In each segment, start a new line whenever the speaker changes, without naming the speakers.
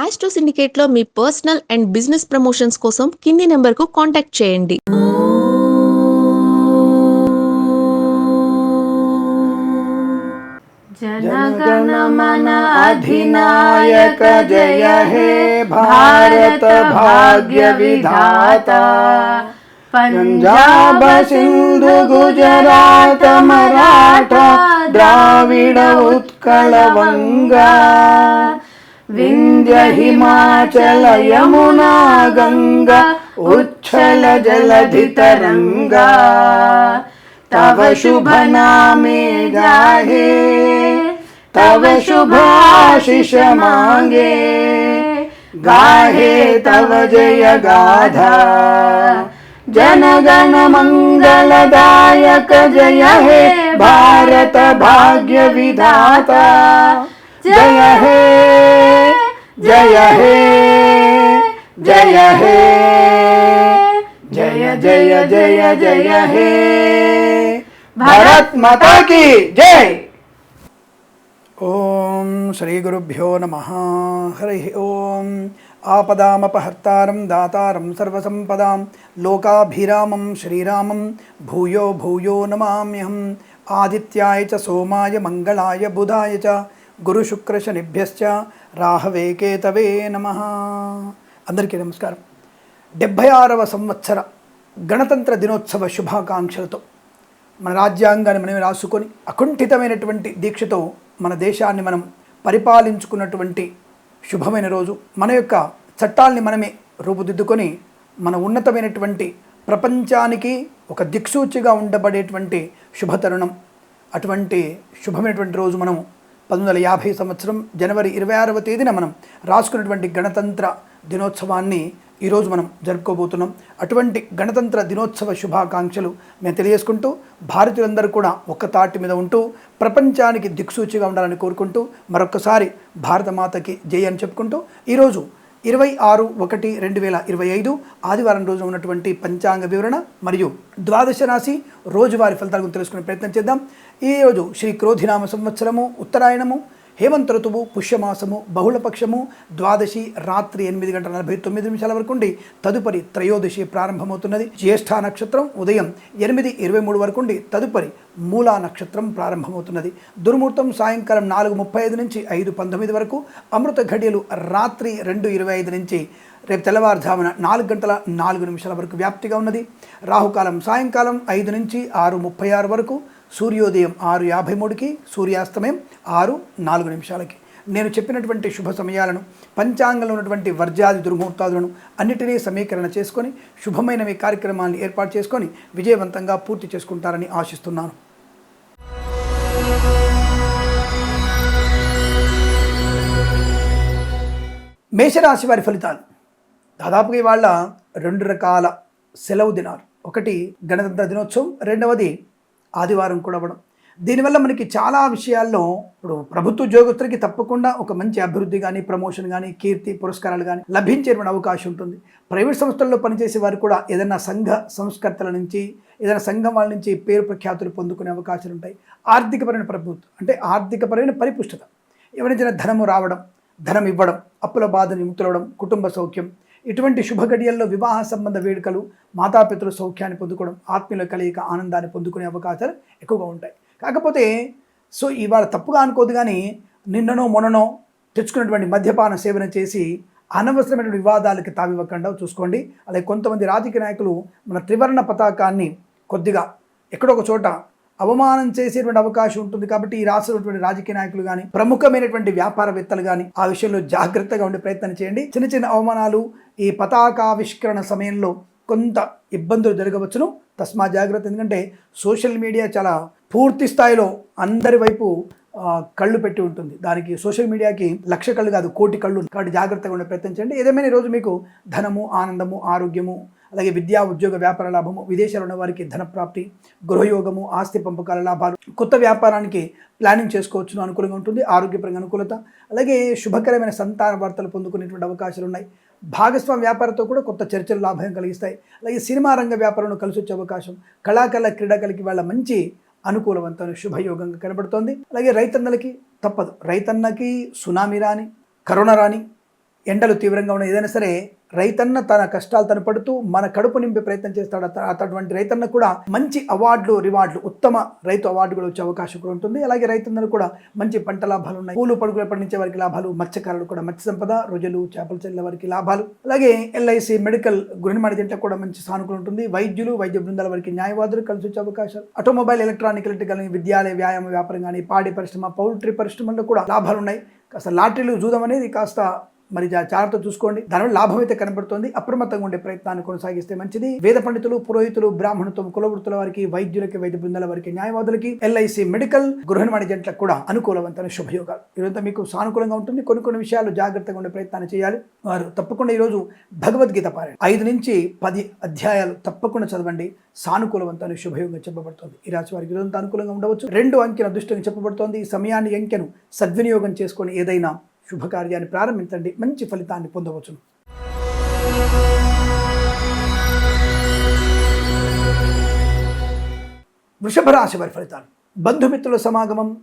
Astro syndicate లో మీ personal and business promotions కోసం కింది నెంబర్ కు కాంటాక్ట్ చేయండి
जनगणमन अधिनायक जय हे भारत भाग्य विधाता पंजाब सिंधु गुजरात मराठा द्राविड उत्कल वंगा विंध्य हिमाचल यमुना गंगा उच्छल जलधि तरंगा तव शुभ नामे गाहे तव शुभ आशीष मांगे गाहे तव जय गाधा जन गण मंगलदायक जय हे भारत भाग्य विधाता जय हे जय हे जय हे, जय जय जय जय हे। भारत माता की जय। ओम श्री गुरुभ्यो नमः। हरि ओम। आपदापहर्ता दाता सर्वसंपदा लोकाभिरामं श्रीरामं, भूयो भूयो नमाम्यहम्। आदित्याय च सोमाय मङ्गलाय बुधाय च। గురుశుక్రశనిభ్యశ్చ రాహవే కేతవే నమ. అందరికీ నమస్కారం. డెబ్భై ఆరవ సంవత్సర గణతంత్ర దినోత్సవ శుభాకాంక్షలతో మన రాజ్యాంగాన్ని మనమే రాసుకొని అకుంఠితమైనటువంటి దీక్షతో మన దేశాన్ని మనం పరిపాలించుకున్నటువంటి శుభమైన రోజు. మన యొక్క చట్టాల్ని మనమే రూపుదిద్దుకొని మన ఉన్నతమైనటువంటి ప్రపంచానికి ఒక దిక్సూచిగా ఉండబడేటువంటి శుభతరుణం. అటువంటి శుభమైనటువంటి రోజు మనం పంతొమ్మిది వందల యాభై సంవత్సరం జనవరి ఇరవై ఆరవ తేదీన మనం రాసుకున్నటువంటి గణతంత్ర దినోత్సవాన్ని ఈరోజు మనం జరుపుకోబోతున్నాం. అటువంటి గణతంత్ర దినోత్సవ శుభాకాంక్షలు మేము తెలియజేసుకుంటూ భారతీయులందరూ కూడా ఒక్క తాటి మీద ఉంటూ ప్రపంచానికి దిక్సూచిగా ఉండాలని కోరుకుంటూ మరొకసారి భారతమాతకి జై అని చెప్పుకుంటూ ఈరోజు ఇరవై ఆరు ఒకటి రెండు వేల ఇరవై ఐదు ఆదివారం రోజు ఉన్నటువంటి పంచాంగ వివరణ మరియు ద్వాదశ రాశి రోజువారి ఫలితాల గురించి తెలుసుకునే ప్రయత్నం చేద్దాం. ఈరోజు శ్రీ క్రోధినామ సంవత్సరము ఉత్తరాయణము హేమంత ఋతువు పుష్యమాసము బహుళపక్షము ద్వాదశి రాత్రి ఎనిమిది గంటల నలభై తొమ్మిది నిమిషాల వరకు ఉండి తదుపరి త్రయోదశి ప్రారంభమవుతున్నది. జ్యేష్ఠ నక్షత్రం ఉదయం ఎనిమిది ఇరవై మూడు వరకు ఉండి తదుపరి మూలా నక్షత్రం ప్రారంభమవుతున్నది. దుర్ముహూర్తం సాయంకాలం నాలుగు ముప్పై ఐదు నుంచి ఐదు పంతొమ్మిది వరకు అమృత ఘడియలు రాత్రి రెండు ఇరవై ఐదు నుంచి రేపు తెల్లవారుజామున నాలుగు గంటల నాలుగు నిమిషాల వరకు వ్యాప్తిగా ఉన్నది. రాహుకాలం సాయంకాలం ఐదు నుంచి ఆరు ముప్పై ఆరు వరకు సూర్యోదయం ఆరు యాభై మూడుకి సూర్యాస్తమయం ఆరు నాలుగు నిమిషాలకి. నేను చెప్పినటువంటి శుభ సమయాలను పంచాంగంలో ఉన్నటువంటి వర్జాది దుర్ముహూర్తాదులను అన్నిటినీ సమీకరణ చేసుకొని శుభమైన మీ కార్యక్రమాన్ని ఏర్పాటు చేసుకొని విజయవంతంగా పూర్తి చేసుకుంటారని ఆశిస్తున్నాను. మేషరాశి వారి ఫలితాలు. దాదాపుగా ఇవాళ రెండు రకాల సెలవు దినాలు. ఒకటి గణతంత్ర దినోత్సవం రెండవది ఆదివారం కూడా అవ్వడం. దీనివల్ల మనకి చాలా విషయాల్లో ఇప్పుడు ప్రభుత్వ ఉద్యోగస్తులకి తప్పకుండా ఒక మంచి అభివృద్ధి కానీ ప్రమోషన్ కానీ కీర్తి పురస్కారాలు కానీ లభించేటువంటి అవకాశం ఉంటుంది. ప్రైవేట్ సంస్థల్లో పనిచేసే వారు కూడా ఏదైనా సంఘ సంస్కర్తల నుంచి ఏదైనా సంఘం వాళ్ళ నుంచి పేరు ప్రఖ్యాతులు పొందుకునే అవకాశాలు ఉంటాయి. ఆర్థికపరమైన ప్రభుత్వం అంటే ఆర్థికపరమైన పరిపుష్టత. ఎవరైనా ధనము రావడం ధనం ఇవ్వడం అప్పుల బాధను విముక్తులవడం కుటుంబ సౌఖ్యం ఇటువంటి శుభ గడియల్లో వివాహ సంబంధ వేడుకలు మాతాపితృ సౌఖ్యాన్ని పొందుకోవడం ఆత్మీయుల కలయిక ఆనందాన్ని పొందుకునే అవకాశాలు ఎక్కువగా ఉంటాయి. కాకపోతే సో ఇవాళ తప్పుగా అనుకోదు కానీ నిన్ననో మొన్ననో తెచ్చుకున్నటువంటి మద్యపాన సేవన చేసి అనవసరమైన వివాదాలకి తావివ్వకుండా చూసుకోండి. అలాగే కొంతమంది రాజకీయ నాయకులు మన త్రివర్ణ పతాకాన్ని కొద్దిగా ఎక్కడో చోట అవమానం చేసేటువంటి అవకాశం ఉంటుంది కాబట్టి ఈ రాష్ట్రంలో రాజకీయ నాయకులు కానీ ప్రముఖమైనటువంటి వ్యాపారవేత్తలు కానీ ఆ విషయంలో జాగ్రత్తగా ఉండే ప్రయత్నం చేయండి. చిన్న చిన్న అవమానాలు ఈ పతాకావిష్కరణ సమయంలో కొంత ఇబ్బందులు జరగవచ్చును. తస్మా జాగ్రత్త. ఎందుకంటే సోషల్ మీడియా చాలా పూర్తి స్థాయిలో అందరి వైపు కళ్ళు పెట్టి ఉంటుంది. దానికి సోషల్ మీడియాకి లక్ష కళ్ళు కాదు కోటి కళ్ళు. కాబట్టి జాగ్రత్తగా ఉండే ప్రయత్నం చేయండి. ఏదేమైనా ఈరోజు మీకు ధనము ఆనందము ఆరోగ్యము అలాగే విద్యా ఉద్యోగ వ్యాపార లాభము విదేశాల్లో ఉన్న వారికి ధన ప్రాప్తి గృహయోగము ఆస్తి పంపకాల లాభాలు కొత్త వ్యాపారానికి ప్లానింగ్ చేసుకోవచ్చును అనుకూలంగా ఉంటుంది ఆరోగ్యపరంగా అనుకూలత. అలాగే శుభకరమైన సంతాన వార్తలు పొందుకునేటువంటి అవకాశాలు ఉన్నాయి. భాగస్వామ్య వ్యాపారంతో కూడా కొత్త చర్చలు లాభం కలిగిస్తాయి. అలాగే సినిమా రంగ వ్యాపారంలో కలిసి వచ్చే అవకాశం కళాకారుల క్రీడాకారులకి వాళ్ళ మంచి అనుకూలవంతమైన శుభయోగంగా కనబడుతోంది. అలాగే రైతన్నలకి తప్పదు. రైతన్నకి సునామీ రాని కరోనా రాని ఎండలు తీవ్రంగా ఉన్న ఏదైనా సరే రైతన్న తన కష్టాలు తను పడుతూ మన కడుపు నింపే ప్రయత్నం చేస్తాడు. అతటువంటి అటువంటి రైతన్న కూడా మంచి అవార్డులు రివార్డులు ఉత్తమ రైతు అవార్డు కూడా వచ్చే అవకాశం కూడా ఉంటుంది. అలాగే రైతన్నలు కూడా మంచి పంట లాభాలు ఉన్నాయి. పూలు పడుకులు పండించే వారికి లాభాలు మత్స్యకారులు కూడా మత్స్య సంపద రుజులు చేపలు చెల్లె వారికి లాభాలు. అలాగే ఎల్ఐసి మెడికల్ గృహనిర్మాణ జంటలకు కూడా మంచి సానుకూలం ఉంటుంది. వైద్యులు వైద్య బృందాల వారికి న్యాయవాదులు కలిసి వచ్చే అవకాశాలు. ఆటోమొబైల్ ఎలక్ట్రానిక్ ఎలక్ట్రికల్ విద్యాలయ వ్యాయామ వ్యాపారం కానీ పాడి పరిశ్రమ పౌల్ట్రీ పరిశ్రమల్లో కూడా లాభాలు ఉన్నాయి. కాస్త లాటరీలు చూద్దామనేది అనేది కాస్త మరి జాగ్రత్త చూసుకోండి. దానివల్ల లాభం అయితే కనబడుతుంది. అప్రమత్తంగా ఉండే ప్రయత్నాన్ని కొనసాగిస్తే మంచిది. వేద పండితులు పురోహితులు బ్రాహ్మణత్వం కులవృత్తుల వారికి వైద్యులకి వైద్య బృందాల వారికి న్యాయవాదులకి ఎల్ఐసి మెడికల్ గృహ నిర్మాణ జంటలకు కూడా అనుకూలవంతమైన శుభయోగాలు. ఇదంతా మీకు సానుకూలంగా ఉంటుంది. కొన్ని కొన్ని విషయాలు జాగ్రత్తగా ఉండే ప్రయత్నాన్ని చేయాలి. వారు తప్పకుండా ఈరోజు భగవద్గీత పారాయణ. ఐదు నుంచి పది అధ్యాయాలు తప్పకుండా చదవండి. సానుకూలవంతమైన శుభయోగం చెప్పబడుతుంది. ఈ రాశి వారికి ఈరోజు అనుకూలంగా ఉండవచ్చు. రెండు అంకెల అదృష్టంగా చెప్పబడుతోంది. ఈ సమయాన్ని అంకెను సద్వినియోగం చేసుకొని ఏదైనా శుభకార్యాన్ని ప్రారంభించండి. మంచి ఫలితాన్ని పొందవచ్చును. వృషభ రాశి వారి ఫలితాలు. బంధుమిత్రుల సమాగమం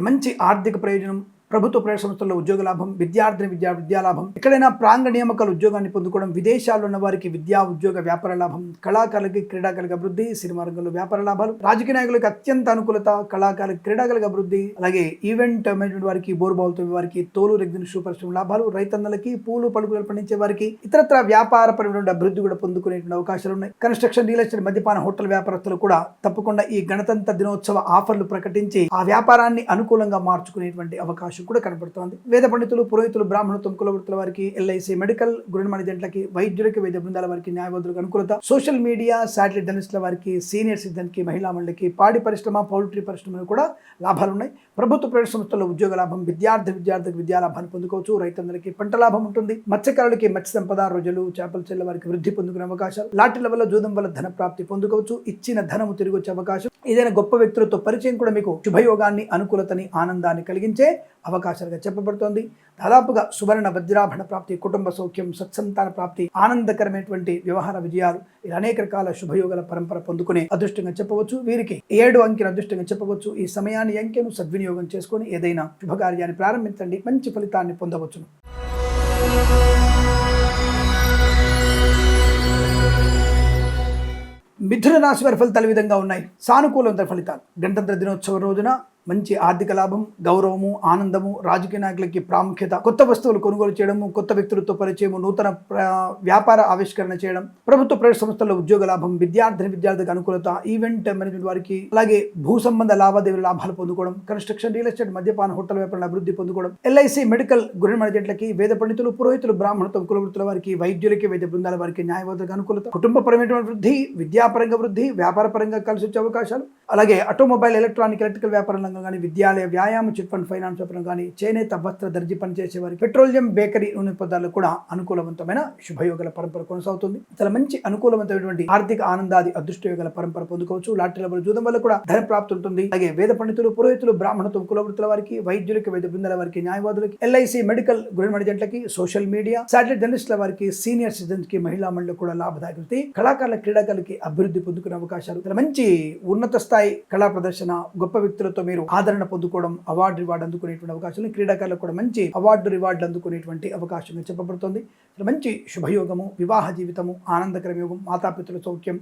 మంచి ఆర్థిక ప్రయోజనం ప్రభుత్వ ప్రైవేట్ సంస్థల్లో ఉద్యోగ లాభం విద్యార్థిని విద్యా విద్యాలాభం ఎక్కడైనా ప్రాంగ నియామకాల ఉద్యోగాన్ని పొందుకోవడం విదేశాల్లో ఉన్న వారికి విద్యా ఉద్యోగ వ్యాపార లాభం కళాకారులకి క్రీడాకారులకు అభివృద్ధి సినిమా రంగంలో వ్యాపార లాభాలు రాజకీయ నాయకులకు అత్యంత అనుకూలత కళాకారులకు క్రీడాకారులకు అభివృద్ధి అలాగే ఈవెంట్ మేనేజ్మెంట్ వారికి బోర్బావులతో వారికి తోలు రెగ్జిన్ షూ పరిశ్రమ లాభాలు రైతన్నలకి పూలు పలుకులు పండించే వారికి ఇతరత్ర వ్యాపార పరమైన అభివృద్ధి కూడా పొందుకునేటువంటి అవకాశాలు ఉన్నాయి. కన్స్ట్రక్షన్ రియల్ ఎస్టేట్ మద్యపాన హోటల్ వ్యాపారస్తులు కూడా తప్పకుండా ఈ గణతంత్ర దినోత్సవ ఆఫర్లు ప్రకటించి ఆ వ్యాపారాన్ని అనుకూలంగా మార్చుకునేటువంటి అవకాశం కూడా కనబడుతోంది వేద పండితులు పురోహితులు బ్రాహ్మణత్వం కులవృత్తుల వారికి ఎల్ఐసి మెడికల్ గృహనిర్మాణ జంటలకి వైద్యులకి వైద్య బృందాల వారికి న్యాయవాదులకు అనుకూలత సోషల్ మీడియా శాటిలైట్ జర్నలిస్టుల వారికి సీనియర్ సిటిజన్కి మహిళా మండలికి పాడి పరిశ్రమ పౌల్ట్రీ పరిశ్రమలు కూడా లాభాలు ఉన్నాయి ప్రభుత్వ ప్రైవేట్ సంస్థల్లో ఉద్యోగ లాభం విద్యార్థి విద్యార్థికి విద్యా లాభాన్ని పొందుకోవచ్చు. రైతులందరికీ పంట లాభం ఉంటుంది. మత్స్యకారులకి మత్స్య సంపద రోజులు చేపల చెల్ల వారికి వృద్ధి పొందుకునే అవకాశాలు. లాటిల వల్ల జూదం వల్ల ధన ప్రాప్తి పొందుకోవచ్చు. ఇచ్చిన ధనము తిరిగి వచ్చే అవకాశం. ఏదైనా గొప్ప వ్యక్తులతో పరిచయం కూడా మీకు శుభయోగాన్ని అనుకూలతని ఆనందాన్ని కలిగించే అవకాశాలుగా చెప్పబడుతోంది. దాదాపుగా సువర్ణ వజ్రాభరణ ప్రాప్తి కుటుంబ సౌఖ్యం సత్సంతాన ప్రాప్తి ఆనందకరమైనటువంటి వ్యవహార విజయాలు ఇలా అనేక రకాల శుభయోగాల పరంపర పొందుకునే అదృష్టంగా చెప్పవచ్చు. వీరికి ఏడు అంకెల అదృష్టంగా చెప్పవచ్చు. ఈ సమయాన్ని అంకెను సద్వినియోగం చేసుకొని ఏదైనా శుభకార్యాన్ని ప్రారంభించండి. మంచి ఫలితాన్ని పొందవచ్చును. మిథున రాశి వారి ఫలితాలు విధంగా ఉన్నాయి. సానుకూలంతర ఫలితాలు. గణతంత్ర దినోత్సవం రోజున మంచి ఆర్థిక లాభం గౌరవము ఆనందము రాజకీయ నాయకులకి ప్రాముఖ్యత కొత్త వస్తువులు కొనుగోలు చేయడము కొత్త వ్యక్తులతో పరిచయము నూతన వ్యాపార ఆవిష్కరణ చేయడం ప్రభుత్వ ప్రైవేట్ సంస్థల్లో ఉద్యోగ లాభం విద్యార్థిని విద్యార్థికి అనుకూలత ఈవెంట్ మేనేజ్మెంట్ వారికి అలాగే భూ సంబంధ లావాదేవీల లాభాలు పొందుకోవడం కన్స్ట్రక్షన్ రియల్ ఎస్టేట్ మద్యపాన హోటల్ వ్యాపారం అభివృద్ధి పొందుకోవడం ఎల్ఐసి మెడికల్ గురి మేనేజెంట్లకి వేద పండితులు పురోహితులు బ్రాహ్మణత్వం కులవృత్తుల వారికి వైద్యులకి వైద్య బృందాల వారికి న్యాయవాదులకు అనుకూలత కుటుంబపరమైన వృద్ధి విద్యాపరంగా వృద్ధి వ్యాపార పరంగా కలిసి వచ్చే అవకాశాలు అలాగే ఆటోమొబైల్ ఎలక్ట్రానిక్ ఎలక్ట్రికల్ వ్యాపార రంగం కానీ విద్యాలయ వ్యాయామ చిట్ ఫండ్ ఫైనాన్స్ వ్యాపారం కానీ చేనేత వస్త్ర దర్జీ పనిచేసే వారికి పెట్రోలియం బేకరీ నూనె పదార్థాలు కూడా అనుకూలవంతమైన శుభయోగల పరంపర కొనసాగుతుంది. చాలా మంచి అనుకూలవంతమైనటువంటి ఆర్థిక ఆనందాది అదృష్టయోగల పరంపర పొందుకోవచ్చు. లాటరీ లెవెల్ జూదం వల్ల కూడా ధన ప్రాప్తి ఉంటుంది. అలాగే వేద పండితులు పురోహితులు బ్రాహ్మణత్వం కులవృత్తుల వారికి వైద్యులకి వైద్య బృందాల వారికి న్యాయవాదులకి ఎల్ఐసి మెడికల్ గృహ మేనేజెంట్లకి సోషల్ మీడియా శాటిలైట్ జర్నలిస్టుల వారికి సీనియర్ సిటిజన్స్కి మహిళా మండలి కూడా లాభదాయకృతి కళాకారుల క్రీడాకారులకి అభివృద్ధి పొందుకునే అవకాశాలు. మంచి ఉన్నత స్థాయి కళా ప్రదర్శన గొప్ప వ్యక్తులతో మీరు ఆదరణ పొందుకోవడం అవార్డు రివార్డు అందుకునేటువంటి అవకాశాలు క్రీడాకారులకు కూడా మంచి అవార్డు రివార్డు అందుకునేటువంటి అవకాశంగా చెప్పబడుతుంది. మంచి శుభయోగము వివాహ జీవితము ఆనందకర యోగం మాతాపితృల సౌఖ్యం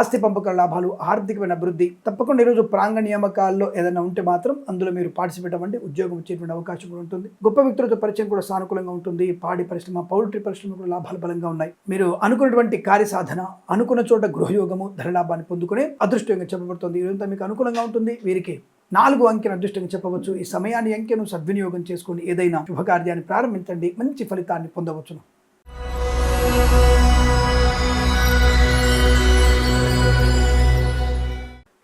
ఆస్తి పంపకాల లాభాలు ఆర్థికమైన అభివృద్ధి తప్పకుండా ఈరోజు ప్రాంగ నియామకాల్లో ఏదైనా ఉంటే మాత్రం అందులో మీరు పార్టిసిపేట్ అవ్వండి. ఉద్యోగం వచ్చేటువంటి అవకాశం కూడా ఉంటుంది. గొప్ప వ్యక్తులతో పరిచయం కూడా సానుకూలంగా ఉంటుంది. పాడి పరిశ్రమ పౌల్ట్రీ పరిశ్రమ కూడా లాభాలు బలంగా ఉన్నాయి. మీరు అనుకున్నటువంటి కార్య సాధన అనుకున్న చోట గృహయోగము ధనలాభాన్ని పొందుకునే అదృష్టంగా చెప్పబడుతుంది. ఇదంతా మీకు అనుకూలంగా ఉంటుంది. వీరికి నాలుగు అంకెను అదృష్టంగా చెప్పవచ్చు. ఈ సమయాన్ని అంకెను సద్వినియోగం చేసుకుని ఏదైనా శుభకార్యాన్ని ప్రారంభించండి. మంచి ఫలితాన్ని పొందవచ్చును.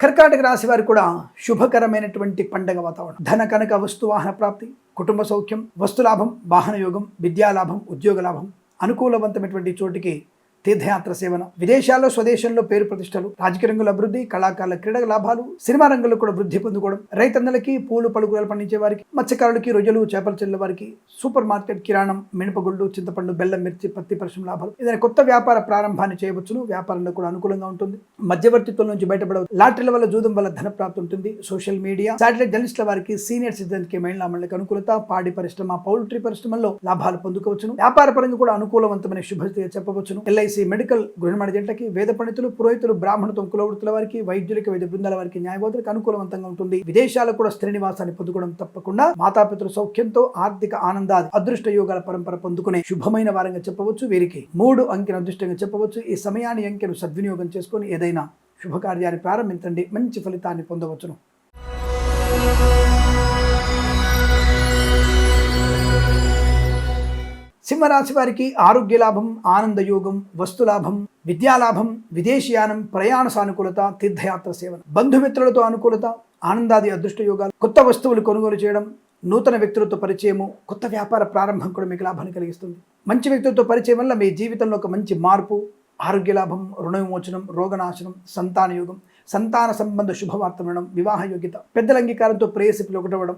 కర్కాటక రాశి వారు కూడా శుభకరమైనటువంటి పండగ వాతావరణం. ధన కనక వస్తు వాహన ప్రాప్తి కుటుంబ సౌఖ్యం వస్తులాభం వాహన యోగం విద్యాలాభం ఉద్యోగ లాభం అనుకూలవంతమైనటువంటి చోటికి తీర్థయాత్ర సేవన. విదేశాల్లో స్వదేశంలో పేరు ప్రతిష్టలు రాజకీయ రంగుల అభివృద్ధి కళాకారుల క్రీడల లాభాలు సినిమా రంగంలో కూడా వృద్ధి పొందుకోవడం రైతన్నలకి పూలు పలుకురాలు పండించే వారికి మత్స్యకారులకి రొయ్యలు చేపలు చెల్లె వారికి సూపర్ మార్కెట్ కిరాణం మినపగుళ్ళు చింతపండు బెల్లం మిర్చి పత్తి పరిశ్రమ లాభాలు. ఏదైనా కొత్త వ్యాపార ప్రారంభాన్ని చేయవచ్చును. వ్యాపారంలో కూడా అనుకూలంగా ఉంటుంది. మధ్యవర్తిత్వం నుంచి బయటపడవచ్చు లాటరీల వల్ల జూదం వల్ల ధన ప్రాప్తి ఉంటుంది. సోషల్ మీడియా శాటిలైట్ జర్నలిస్టుల వారికి సీనియర్ సిటిజన్కి మహిళా మండలికి అనుకూలత పాడి పరిశ్రమ పౌల్ట్రీ పరిశ్రమల్లో లాభాలు పొందుకోవచ్చును. వ్యాపార పరంగా కూడా అనుకూలవంతమైన శుభ చెప్పవచ్చును. ఎల్ఐసి మెడికల్ గృహమాడి జంటకి వేద పండితులు పురోహితులు బ్రాహ్మణత్వం కులవృత్తుల వారికి వైద్యులకి వైద్య బృందాల వారికి న్యాయవాదులకు అనుకూలవంతంగా ఉంటుంది. విదేశాలకు కూడా స్త్రీ నివాసాన్ని పొందుకోవడం తప్పకుండా మాతాపితృ సౌఖ్యంతో ఆర్థిక ఆనందాది అదృష్ట యోగాల పరంపర పొందుకునే శుభమైన వారంగా చెప్పవచ్చు వీరికి. మూడు అంకెను అదృష్టంగా చెప్పవచ్చు. ఈ సమయాన్ని అంకెను సద్వినియోగం చేసుకుని ఏదైనా శుభకార్యాన్ని ప్రారంభించండి. మంచి ఫలితాన్ని పొందవచ్చును. సింహరాశి వారికి ఆరోగ్య లాభం ఆనందయోగం వస్తులాభం విద్యాలాభం విదేశీయానం ప్రయాణ సానుకూలత తీర్థయాత్ర సేవన బంధుమిత్రులతో అనుకూలత ఆనందాది అదృష్ట యోగాలు కొత్త వస్తువులు కొనుగోలు చేయడం నూతన వ్యక్తులతో పరిచయము కొత్త వ్యాపార ప్రారంభం కూడా మీకు లాభాన్ని కలిగిస్తుంది. మంచి వ్యక్తులతో పరిచయం వల్ల మీ జీవితంలో ఒక మంచి మార్పు ఆరోగ్య లాభం రుణ విమోచనం రోగనాశనం సంతాన యోగం సంతాన సంబంధ శుభవార్త వినడం వివాహ యోగ్యత పెద్దల అంగీకారంతో ప్రేయసి పిలువటవడం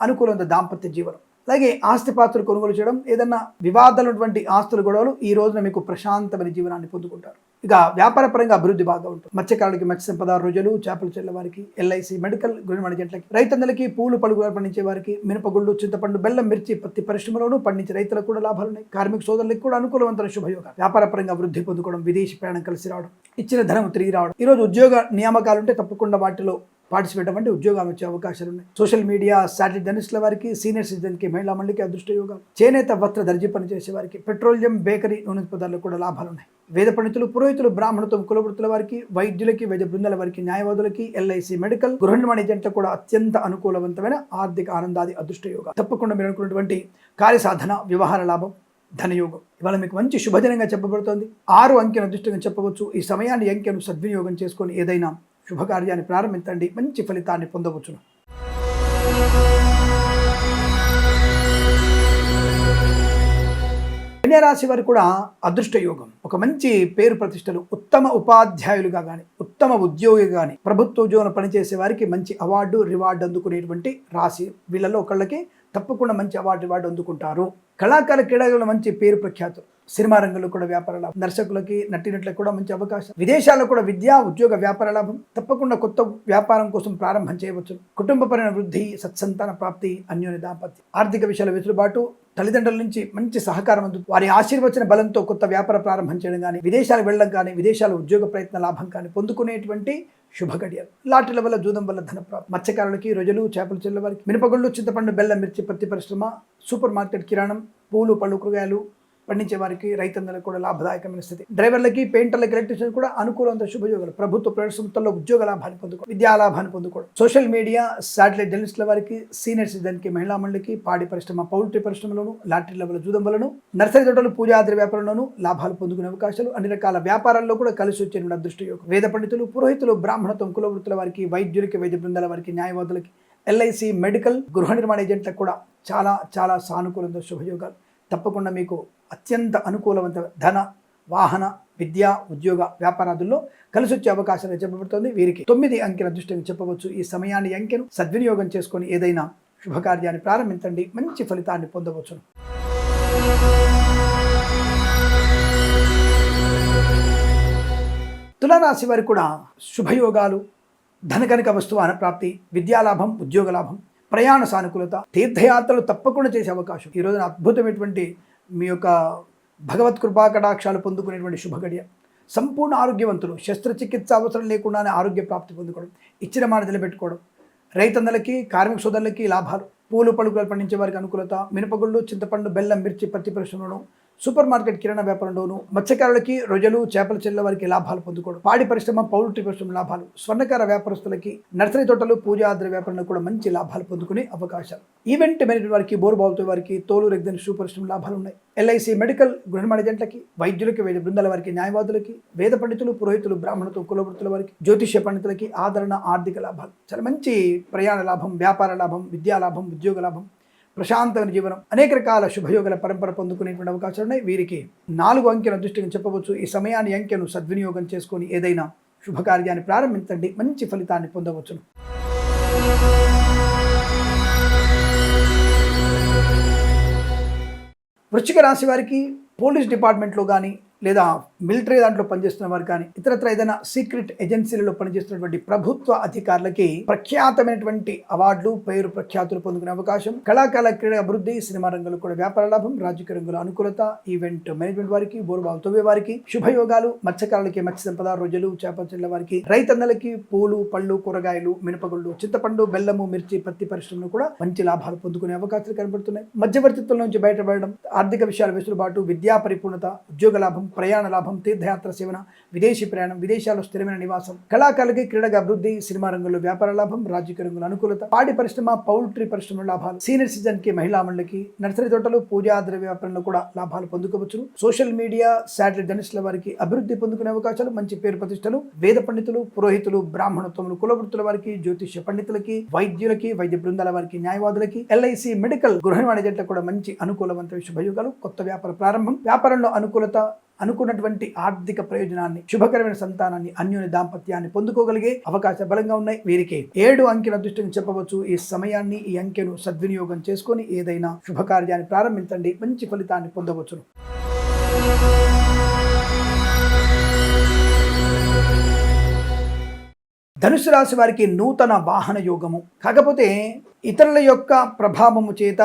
అనుకూలమైన దాంపత్య జీవనం. అలాగే ఆస్తిపాత్రలు కొనుగోలు చేయడం ఏదన్నా వివాదాలైనటువంటి ఆస్తుల గొడవలు ఈ రోజున మీకు ప్రశాంతమైన జీవనాన్ని పొందుకుంటారు. ఇక వ్యాపార పరంగా అభివృద్ధి బాగా ఉంటుంది. మత్స్యకారులకి మత్స్య సంపద రోజులు చేపల చెల్ల వారికి ఎల్ఐసి మెడికల్ గృహమణి జంటలకి రైతన్నలకి పూలు పలుగు పండించే వారికి మినపగుళ్ళు చింతపండు బెల్లం మిర్చి పత్తి పరిశ్రమలోనూ పండించే రైతులకు కూడా లాభాలు ఉన్నాయి కార్మిక సోదరులకు కూడా అనుకూలవంతమైన శుభయోగాలు. వ్యాపార పరంగా వృద్ధి పొందుకోవడం విదేశీ ప్రయాణం కలిసి రావడం ఇచ్చిన ధనం తిరిగి రావడం. ఈరోజు ఉద్యోగ నియామకాలు ఉంటే తప్పకుండా వాటిలో పార్టిసిపేట్ అవ్వండి ఉద్యోగాలు వచ్చే అవకాశాలు ఉన్నాయి. సోషల్ మీడియా శాటిలైట్ జర్నలిస్టుల వారికి సీనియర్ సిటిజన్కి మహిళా మండలికి అదృష్ట యోగాలు. చేనేత వస్త్ర దర్జీ పనిచేసే వారికి పెట్రోలియం బేకరీ నూనె పదార్థాలకు కూడా లాభాలు ఉన్నాయి. వేద పండితులు పురోహితులు బ్రాహ్మణత్వం కులవృత్తుల వారికి వైద్యులకి వైద్య బృందాల వారికి న్యాయవాదులకి ఎల్ఐసి మెడికల్ గృహ నిర్మాణ ఏజెంట్లకు కూడా అత్యంత అనుకూలవంతమైన ఆర్థిక ఆనందాది అదృష్ట యోగాలు. తప్పకుండా మీరు అనుకున్నటువంటి కార్యసాధన వ్యవహార లాభం ధనయోగం. ఇవాళ మీకు మంచి శుభదినంగా చెప్పబడుతోంది. ఆరు అంకెను అదృష్టంగా చెప్పవచ్చు. ఈ సమయాన్ని అంకెను సద్వినియోగం చేసుకొని ఏదైనా శుభకార్యాన్ని ప్రారంభించండి. మంచి ఫలితాన్ని పొందవచ్చును. కన్యారాశి వారు కూడా అదృష్ట యోగం. ఒక మంచి పేరు ప్రతిష్టలు ఉత్తమ ఉపాధ్యాయులుగా కానీ ఉత్తమ ఉద్యోగి కానీ ప్రభుత్వ ఉద్యోగం పనిచేసే వారికి మంచి అవార్డు రివార్డు అందుకునేటువంటి రాశి వీళ్ళలో ఒకళ్ళకి తప్పకుండా మంచి అవార్డు వాడు అందుకుంటారు. కళాకార క్రీడలలో మంచి పేరు ప్రఖ్యాతులు సినిమా రంగంలో కూడా వ్యాపార లాభం. దర్శకులకి నటినట్లకు కూడా మంచి అవకాశం. విదేశాల్లో కూడా విద్యా ఉద్యోగ వ్యాపార లాభం. తప్పకుండా కొత్త వ్యాపారం కోసం ప్రారంభం చేయవచ్చు. కుటుంబపరమైన వృద్ధి సత్సంతాన ప్రాప్తి అన్యోన్య దాంపత్యం. ఆర్థిక విషయాల వెసులుబాటు తల్లిదండ్రుల నుంచి మంచి సహకారం అందుతుంది వారి ఆశీర్వచన బలంతో కొత్త వ్యాపార ప్రారంభం చేయడం కానీ విదేశాలకు వెళ్ళడం కానీ విదేశాల ఉద్యోగ ప్రయత్న లాభం కానీ పొందుకునేటువంటి శుభగడియలు. లాటరీల వల్ల జూదం వల్ల ధనప్రాప్తి మత్స్యకారులకి రొజలు చేపలు చెల్లవారికి మినపగుళ్ళు చింతపండు బెల్లం మిర్చి పత్తి పరిశ్రమ సూపర్ మార్కెట్ కిరాణం పూలు పళ్ళు కూరగాయలు పండించే వారికి రైతన్నలకు కూడా లాభదాయకమైన స్థితి. డ్రైవర్లకి పెయింటర్లకి ఎలక్ట్రీషియన్ కూడా అనుకూలంతో శుభయోగాలు ప్రభుత్వ ప్రైవేట్ సంస్థల్లో ఉద్యోగ లాభాన్ని పొందుకోవడం విద్యా లాభాన్ని పొందుకోవడం. సోషల్ మీడియా శాటిలైట్ జర్నలిస్టుల వారికి సీనియర్ సిటిజన్కి మహిళా మండలికి పాడి పరిశ్రమ పౌల్ట్రీ పరిశ్రమలోను లాటరీ లెవెల్ జూదంబలను నర్సరీ తోటలు పూజాద్రి వ్యాపారంలోనూ లాభాలు పొందుకునే అవకాశాలు అన్ని రకాల వ్యాపారాల్లో కూడా కలిసి వచ్చే అదృష్ట యోగం. వేద పండితులు పురోహితులు బ్రాహ్మణత్వం కులవృత్తుల వారికి వైద్యులకి వైద్య బృందాల వారికి న్యాయవాదులకి ఎల్ఐసి మెడికల్ గృహ నిర్మాణ ఏజెంట్లకు కూడా చాలా చాలా సానుకూలంతో శుభయోగాలు. తప్పకుండా మీకు అత్యంత అనుకూలవంత ధన వాహన విద్య ఉద్యోగ వ్యాపారాదుల్లో కలిసి వచ్చే అవకాశాలు చెప్పబడుతుంది. వీరికి తొమ్మిది అంకెల దృష్టిని చెప్పవచ్చు. ఈ సమయాన్ని అంకెను సద్వినియోగం చేసుకొని ఏదైనా శుభకార్యాన్ని ప్రారంభించండి. మంచి ఫలితాన్ని పొందవచ్చును. తులారాశి వారికి కూడా శుభయోగాలు ధనకనక వస్తువు అనప్రాప్తి విద్యాలాభం ఉద్యోగ లాభం ప్రయాణ సానుకూలత తీర్థయాత్రలు తప్పకుండా చేసే అవకాశం. ఈ రోజున అద్భుతమైనటువంటి మీ యొక్క భగవత్ కృపా కటాక్షాలు పొందుకునేటువంటి శుభగడియ. సంపూర్ణ ఆరోగ్యవంతులు. శస్త్రచికిత్స అవసరం లేకుండానే ఆరోగ్య ప్రాప్తి పొందుకోవడం ఇచ్చిన మాట నిలబెట్టుకోవడం రైతన్నలకి కార్మిక సోదరులకి లాభాలు. పూలు పలుకులు పండించే వారికి అనుకూలత మినపగుళ్ళు చింతపండు బెల్లం మిర్చి పత్తి పరిశ్రమలను సూపర్ మార్కెట్ కిరాణా వ్యాపారంలోను మత్స్యకారులకి రొయ్యలు చేపల చెల్ల వారికి లాభాలు పొందుకోవడం పాడి పరిశ్రమ పౌల్ట్రీ పరిశ్రమ లాభాలు స్వర్ణకార వ్యాపారస్తులకి నర్సరీ తోటలు పూజాద్ర వ్యాపారంలో కూడా మంచి లాభాలు పొందుకునే అవకాశాలు. ఈవెంట్ మేనేజ్మెంట్ వారికి బోరుబావుతో వారికి తోలు రెగ్దన్ షూ పరిశ్రమ లాభాలు ఉన్నాయి. ఎల్ఐసి మెడికల్ గృహ జంటలకి వైద్యులకి వైద్య బృందాల వారికి న్యాయవాదులకి వేద పండితులు పురోహితులు బ్రాహ్మణులతో కులవృత్తుల వారికి జ్యోతిష్య పండితులకి ఆదరణ ఆర్థిక లాభాలు. చాలా మంచి ప్రయాణ లాభం వ్యాపార లాభం విద్యా లాభం ఉద్యోగ లాభం ప్రశాంతమైన జీవనం అనేక రకాల శుభయోగాల పరంపర పొందుకునేటువంటి అవకాశాలు ఉన్నాయి. వీరికి నాలుగు అంకెల దృష్టిని చెప్పవచ్చు. ఈ సమయాన్ని అంకెను సద్వినియోగం చేసుకొని ఏదైనా శుభకార్యాన్ని ప్రారంభించండి. మంచి ఫలితాన్ని పొందవచ్చును. వృశ్చిక రాశి వారికి పోలీస్ డిపార్ట్మెంట్లో కానీ లేదా మిలిటరీ దాంట్లో పనిచేస్తున్న వారు కానీ ఇతరత్ర ఏదైనా సీక్రెట్ ఏజెన్సీలలో పనిచేస్తున్నటువంటి ప్రభుత్వ అధికారులకి ప్రఖ్యాతమైనటువంటి అవార్డులు పేరు ప్రఖ్యాతులు పొందుకునే అవకాశం కళాకాల క్రీడ అభివృద్ధి సినిమా రంగంలో కూడా వ్యాపార లాభం రాజకీయ రంగంలో అనుకూలత ఈవెంట్ మేనేజ్మెంట్ వారికి బోరుబావు తవ్వే వారికి శుభయోగాలు మత్స్యకారులకి మత్స్య సంపద రోజులు చేపల వారికి రైతన్నలకి పూలు పళ్ళు కూరగాయలు మినపగుళ్ళు చింతపండు బెల్లము మిర్చి పత్తి పరిశ్రమలు కూడా మంచి లాభాలు పొందుకునే అవకాశాలు కనబడుతున్నాయి. మధ్యవర్తిత్వం నుంచి బయటపడడం ఆర్థిక విషయాల వెసులుబాటు విద్యా పరిపూర్ణత ఉద్యోగ లాభం ప్రయాణ లాభం తీర్థయాత్ర సేవన విదేశీ ప్రయాణం విదేశాల్లో స్థిరమైన నివాసం కళాకారులకి క్రీడగా అభివృద్ధి సినిమా రంగంలో వ్యాపార లాభం రాజకీయ రంగంలో అనుకూలత పాడి పరిశ్రమ పౌల్ట్రీ పరిశ్రమ లాభాలు సీనియర్ సిటిజన్కి మహిళా మండలికి నర్సరీ తోటలు పూజా ద్రవ్య వ్యాపారంలో కూడా లాభాలు పొందుకోవచ్చు. సోషల్ మీడియా శాటిలైట్ జర్నలిస్టుల వారికి అభివృద్ధి పొందుకునే అవకాశాలు మంచి పేరు ప్రతిష్టలు వేద పండితులు పురోహితులు బ్రాహ్మణత్వములు కులవృత్తుల వారికి జ్యోతిష్య పండితులకి వైద్యులకి వైద్య బృందాల వారికి న్యాయవాదులకి ఎల్ఐసి మెడికల్ గృహ వాణిజ్యంలో కూడా మంచి అనుకూలవంత శుభయోగాలు కొత్త వ్యాపార ప్రారంభం వ్యాపారంలో అనుకూలత అనుకున్నటువంటి ఆర్థిక ప్రయోజనాన్ని శుభకరమైన సంతానాన్ని అన్యోన్య దాంపత్యాన్ని పొందుకోగలిగే అవకాశం బలంగా ఉన్నాయి వీరికి. ఏడు అంకెల దృష్టిని చెప్పవచ్చు. ఈ సమయాన్ని ఈ అంకెను సద్వినియోగం చేసుకొని ఏదైనా శుభకార్యాన్ని ప్రారంభించండి. మంచి ఫలితాన్ని పొందవచ్చును. ధనుసు రాశి వారికి నూతన వాహన యోగము. కాకపోతే ఇతరుల యొక్క ప్రభావము చేత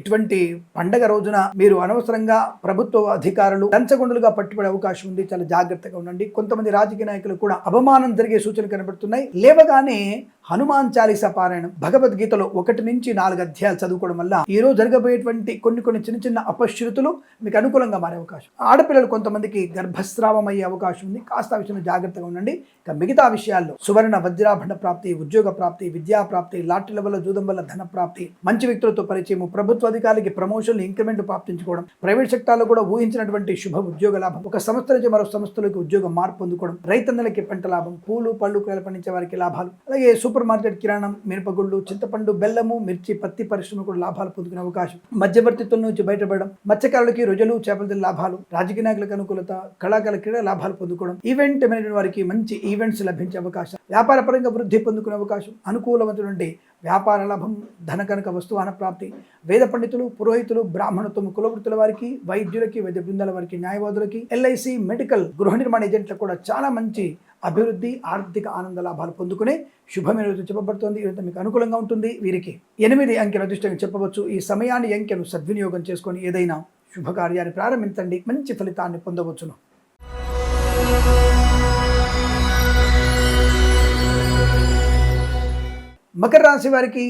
ఇటువంటి పండగ రోజున మీరు అనవసరంగా ప్రభుత్వ అధికారులు లంచగొండలుగా పట్టుబడే అవకాశం ఉంది. చాలా జాగ్రత్తగా ఉండండి. కొంతమంది రాజకీయ నాయకులు కూడా అవమానం జరిగే సూచనలు కనబడుతున్నాయి. లేవగానే హనుమాన్ చాలీస పారాయణం భగవద్గీతలో ఒకటి నుంచి నాలుగు అధ్యాయాలు చదువుకోవడం వల్ల ఈరోజు జరగబోయేటువంటి కొన్ని కొన్ని చిన్న చిన్న అపశ్రుతులు మీకు అనుకూలంగా మారే అవకాశం. ఆడపిల్లలు కొంతమందికి గర్భస్రావం అయ్యే అవకాశం ఉంది. కాస్త విషయంలో జాగ్రత్తగా ఉండండి. ఇక మిగతా విషయాల్లో సువర్ణ వజ్రాభరణ ప్రాప్తి ఉద్యోగ ప్రాప్తి విద్యా ప్రాప్తి లాటరీల వల్ల జూదం వల్ల ధన ప్రాప్తి మంచి వ్యక్తులతో పరిచయం ప్రభుత్వ అధికారులకి ప్రమోషన్లు ఇంక్రిమెంట్ ప్రాప్తించుకోవడం ప్రైవేట్ సెక్టార్లో కూడా ఊహించినటువంటి శుభ ఉద్యోగ లాభం ఒక సంస్థ నుంచి మరో సంస్థలకు ఉద్యోగ మార్పు పొందుకోవడం రైతన్నలకి పంట లాభం పూలు పళ్ళు కూరలు పండించే వారికి లాభాలు అలాగే సూపర్ మార్కెట్ కిరాణం మినపగుళ్ళు చింతపండు బెల్లము మిర్చి పత్తి పరిశ్రమ కూడా లాభాలు పొందుకునే అవకాశం. మధ్యవర్తిత్వం నుంచి బయటపడడం మత్స్యకారులకి రుజులు చేపల లాభాలు రాజకీయ నాయకులకు అనుకూలత కళాకారుల క్రీడ లాభాలు పొందుకోవడం ఈవెంట్ మేనేజ్మెంట్ వారికి మంచి ఈవెంట్స్ లభించే అవకాశం. వ్యాపార పరంగా వృద్ధి పొందుకునే అవకాశం. అనుకూలమైనటువంటి వ్యాపార లాభం ధన కనుక వస్తువాన ప్రాప్తి వేద పండితులు పురోహితులు బ్రాహ్మణత్వం కులవృత్తుల వారికి వైద్యులకి వైద్య బృందాల వారికి న్యాయవాదులకి ఎల్ఐసి మెడికల్ గృహ నిర్మాణ ఏజెంట్లకు కూడా చాలా మంచి అభివృద్ధి ఆర్థిక ఆనంద లాభాలు పొందుకునే శుభమైన రోజు చెప్పబడుతోంది. ఇదంతా మీకు అనుకూలంగా ఉంటుంది. వీరికి ఎనిమిది అంకెల అదృష్టంగా చెప్పవచ్చు. ఈ సమయాన్ని అంకెను సద్వినియోగం చేసుకొని ఏదైనా శుభకార్యాన్ని ప్రారంభించండి. మంచి ఫలితాన్ని పొందవచ్చును. మకర రాశి వారికి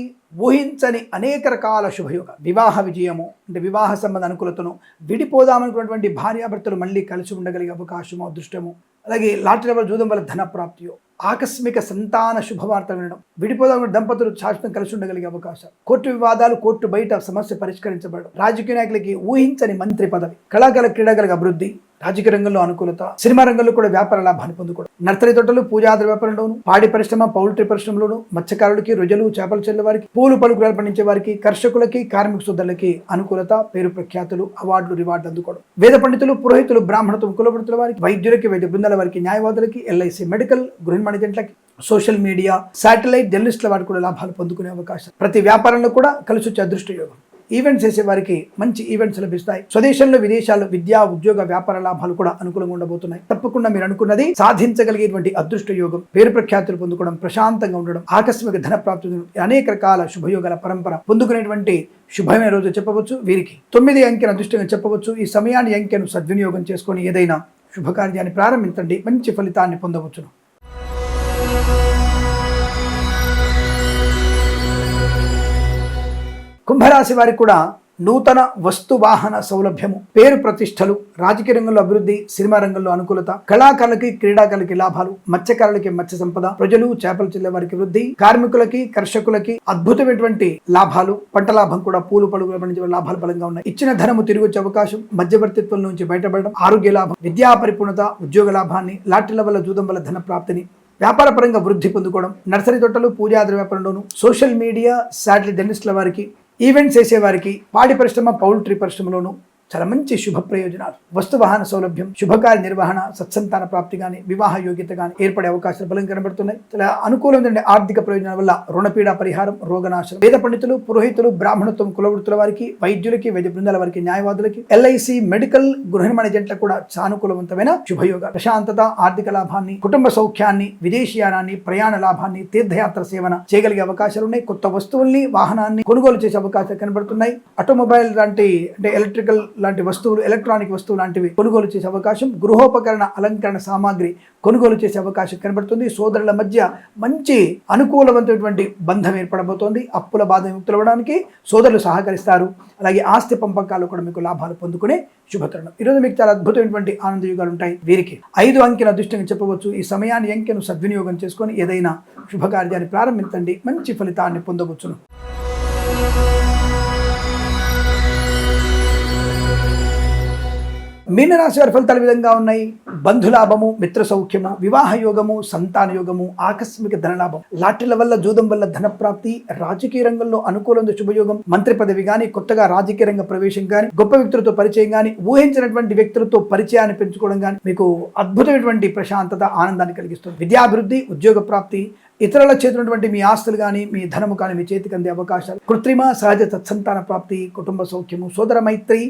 ఊహించని అనేక రకాల శుభయోగ వివాహ విజయము అంటే వివాహ సంబంధ అనుకూలతను విడిపోదామనుకున్నటువంటి భార్యాభర్తలు మళ్ళీ కలిసి ఉండగలిగే అవకాశము అదృష్టము. అలాగే లాటరీ నెంబర్ జూదం వల్ల ధన ప్రాప్తియో ఆకస్మిక సంతాన శుభవార్త వినడం విడిపోదాం దంపతులు శాశ్వతం కలిసి ఉండగలిగే అవకాశం. కోర్టు వివాదాలు కోర్టు బయట సమస్య పరిష్కరించబడడం రాజకీయ నాయకులకి ఊహించని మంత్రి పదవి కళాకాల క్రీడాగల అభివృద్ధి రాజకీయ రంగంలో అనుకూలత సినిమా రంగంలో కూడా వ్యాపార లాభాన్ని పొందుకోవడం నర్సరీ తోటలు పూజాదర వ్యాపారంలోను పాడి పరిశ్రమ పౌల్ట్రీ పరిశ్రమలోను మత్స్యకారులకి రొజలు చేపలు చెల్లె వారికి పూలు పలుకురాలు పండించే వారికి కర్షకులకి కార్మిక శుద్ధులకి అనుకూలత పేరు ప్రఖ్యాతులు అవార్డులు రివార్డులు అందుకోవడం. వేద పండితులు పురోహితులు బ్రాహ్మణత్వం కులవృత్తుల వారికి వైద్యులకి వైద్య బృందాల వారికి న్యాయవాదులకి ఎల్ఐసి మెడికల్ గృహ మేనేజెంట్లకి సోషల్ మీడియా శాటిలైట్ జర్నలిస్టుల వారికి కూడా లాభాలు పొందుకునే అవకాశం. ప్రతి వ్యాపారంలో కూడా కలిసి వచ్చే అదృష్ట యోగం. ఈవెంట్స్ చేసే వారికి మంచి ఈవెంట్స్ లభిస్తాయి. స్వదేశంలో విదేశాల్లో విద్యా ఉద్యోగ వ్యాపార లాభాలు కూడా అనుకూలంగా ఉండబోతున్నాయి. తప్పకుండా మీరు అనుకున్నది సాధించగలిగేటువంటి అదృష్ట యోగం. పేరు ప్రఖ్యాతులు పొందుకోవడం ప్రశాంతంగా ఉండడం ఆకస్మిక ధన ప్రాప్తి అనేక రకాల శుభయోగాల పరంపర పొందుకునేటువంటి శుభమైన రోజు చెప్పవచ్చు వీరికి. తొమ్మిది అంకెను అదృష్టంగా చెప్పవచ్చు. ఈ సమయాన్ని అంకెను సద్వినియోగం చేసుకొని ఏదైనా శుభకార్యాన్ని ప్రారంభించండి. మంచి ఫలితాన్ని పొందవచ్చును. కుంభరాశి వారికి కూడా నూతన వస్తువాహన సౌలభ్యము. పేరు ప్రతిష్టలు రాజకీయ రంగంలో అభివృద్ధి సినిమా రంగంలో అనుకూలత కళాకారులకి క్రీడాకారులకి లాభాలు మత్స్యకారులకి మత్స్య సంపద ప్రజలు చేపలు చెల్లే వారికి వృద్ధి కార్మికులకి కర్షకులకి అద్భుతమైనటువంటి లాభాలు పంట లాభం కూడా పూలు పలుకుల పండించే లాభాలు బలంగా ఉన్నాయి. ఇచ్చిన ధనము తిరిగి వచ్చే అవకాశం మధ్యవర్తిత్వం నుంచి బయటపడడం ఆరోగ్య లాభం విద్యా పరిపూర్ణత ఉద్యోగ లాభాన్ని లాటరీల వల్ల జూదం వల్ల ధన ప్రాప్తిని వ్యాపార పరంగా వృద్ధి పొందుకోవడం నర్సరీ తోటలు పూజాద్ర వ్యాపారంలోను సోషల్ మీడియా శాటిలైట్ జర్నలిస్టుల వారికి ఈవెంట్స్ చేసేవారికి పాడి పరిశ్రమ పౌల్ట్రీ పరిశ్రమలోను చాలా మంచి శుభ ప్రయోజనాలు. వస్తు వాహన సౌలభ్యం శుభకార్య నిర్వహణ సత్సంతాన ప్రాప్తి కానీ వివాహ యోగ్యత కానీ ఏర్పడే అవకాశాలు బలం కనబడుతున్నాయి. చాలా అనుకూలమైన ఆర్థిక ప్రయోజనాల వల్ల రుణపీడ పరిహారం రోగనాశనం. వేద పండితులు పురోహితులు బ్రాహ్మణత్వం కులవృత్తుల వారికి వైద్యులకి వైద్య బృందాల వారికి న్యాయవాదులకి ఎల్ఐసి మెడికల్ గృహ నిర్మాణ ఏజెంట్లకు కూడా సానుకూలవంతమైన శుభయోగాలు. ప్రశాంతత ఆర్థిక లాభాన్ని కుటుంబ సౌఖ్యాన్ని విదేశీయానాన్ని ప్రయాణ లాభాన్ని తీర్థయాత్ర సేవన చేయగలిగే అవకాశాలు ఉన్నాయి. కొత్త వస్తువుల్ని వాహనాన్ని కొనుగోలు చేసే అవకాశాలు కనబడుతున్నాయి. ఆటోమొబైల్ లాంటి అంటే ఎలక్ట్రికల్ లాంటి వస్తువులు ఎలక్ట్రానిక్ వస్తువు లాంటివి కొనుగోలు చేసే అవకాశం గృహోపకరణ అలంకరణ సామాగ్రి కొనుగోలు చేసే అవకాశం కనబడుతుంది. సోదరుల మధ్య మంచి అనుకూలవంతమైనటువంటి బంధం ఏర్పడబోతోంది. అప్పుల బాధ విముక్తులవడానికి సోదరులు సహకరిస్తారు. అలాగే ఆస్తి పంపకాలు కూడా మీకు లాభాలు పొందుకునే శుభతరుణం ఈరోజు మీకు చాలా అద్భుతమైనటువంటి ఆనంద యుగాలు ఉంటాయి. వీరికి ఐదు అంకెల అదృష్టంగా చెప్పవచ్చు. ఈ సమయాన్ని అంకెను సద్వినియోగం చేసుకొని ఏదైనా శుభకార్యాన్ని ప్రారంభించండి. మంచి ఫలితాన్ని పొందవచ్చును. మీనరాశి వారి ఫలితాలు విధంగా ఉన్నాయి? బంధులాభము మిత్ర సౌఖ్యము వివాహ యోగము సంతాన యోగము ఆకస్మిక ధనలాభం లాటరీల వల్ల జూదం వల్ల ధనప్రాప్తి రాజకీయ రంగంలో అనుకూలంగా శుభయోగం మంత్రి పదవి కానీ కొత్తగా రాజకీయ రంగ ప్రవేశం కానీ గొప్ప వ్యక్తులతో పరిచయం కానీ ఊహించినటువంటి వ్యక్తులతో పరిచయాన్ని పెంచుకోవడం కానీ మీకు అద్భుతమైనటువంటి ప్రశాంతత ఆనందాన్ని కలిగిస్తుంది. విద్యాభివృద్ధి ఉద్యోగ ప్రాప్తి ఇతరుల చేతున్నటువంటి మీ ఆస్తులు కానీ మీ ధనము కానీ మీ చేతికి అందే అవకాశాలు. కృత్రిమ సహజ తత్సంతాన ప్రాప్తి కుటుంబ సౌఖ్యము సోదర మైత్రి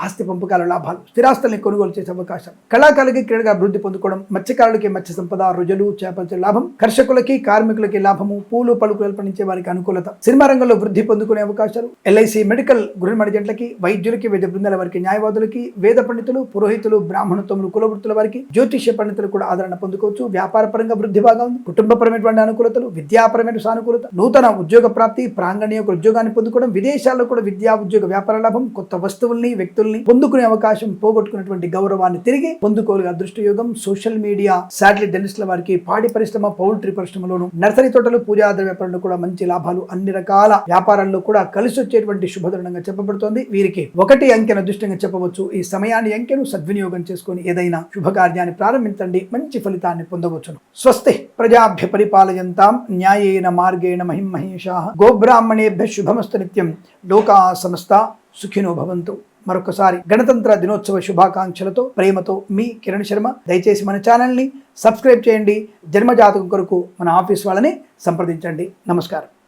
ఆస్తి పంపకాల లాభాలు స్థిరాస్తుల్ని కొనుగోలు చేసే అవకాశం కళాకారులకి క్రీడగా అభివృద్ధి పొందుకోవడం మత్స్యకారులకి మత్స్య సంపద రుజులు చేపల లాభం కర్షకులకి కార్మికులకి లాభము పూలు పలుకులు పండించే వారికి అనుకూలత సినిమా రంగంలో వృద్ధి పొందుకునే అవకాశాలు ఎల్ఐసి మెడికల్ గృహ మడిజెంట్లకి వైద్యులకి వైద్య బృందాల వారికి న్యాయవాదులకి వేద పండితులు పురోహితులు బ్రాహ్మణత్వములు కులవృత్తుల వారికి జ్యోతిష్య పండితులు కూడా ఆదరణ పొందుకోవచ్చు. వ్యాపార పరంగా వృద్ధి బాగా ఉంది కుటుంబపరమైనటువంటి అనుకూలతలు విద్యాపరమైన సానుకూలత నూతన ఉద్యోగ ప్రాప్తి ప్రాంగణీయ యొక్క ఉద్యోగాన్ని పొందుకోవడం విదేశాల్లో కూడా విద్యా ఉద్యోగ వ్యాపార లాభం కొత్త వస్తువుల్ని వ్యక్తులు వ్యక్తుల్ని పొందుకునే అవకాశం పోగొట్టుకున్నటువంటి గౌరవాన్ని తిరిగి పొందుకోగలిగే అదృష్టయోగం. సోషల్ మీడియా శాటిలైట్ డెనిస్ట్ల వారికి పాడి పరిశ్రమ పౌల్ట్రీ పరిశ్రమలోను నర్సరీ తోటలు పూజాద్ర వ్యాపారంలో కూడా మంచి లాభాలు అన్ని రకాల వ్యాపారాల్లో కూడా కలిసి వచ్చేటువంటి శుభదరణంగా చెప్పబడుతోంది. వీరికి ఒకటి అంకెను అదృష్టంగా చెప్పవచ్చు. ఈ సమయాన్ని అంకెను సద్వినియోగం చేసుకొని ఏదైనా శుభకార్యాన్ని ప్రారంభించండి. మంచి ఫలితాన్ని పొందవచ్చును. స్వస్తి ప్రజాభ్య పరిపాలయంతాం న్యాయేన మార్గేణ మహిం మహేషా. గోబ్రాహ్మణేభ్య శుభమస్తు నిత్యం. లోకా సమస్త సుఖినో భవంతు. మరొకసారి గణతంత్ర దినోత్సవ శుభాకాంక్షలతో ప్రేమతో మీ కిరణ్ శర్మ. దయచేసి మన ఛానల్ని సబ్స్క్రైబ్ చేయండి. జన్మజాతకం కొరకు మన ఆఫీస్ వాళ్ళని సంప్రదించండి. నమస్కారం.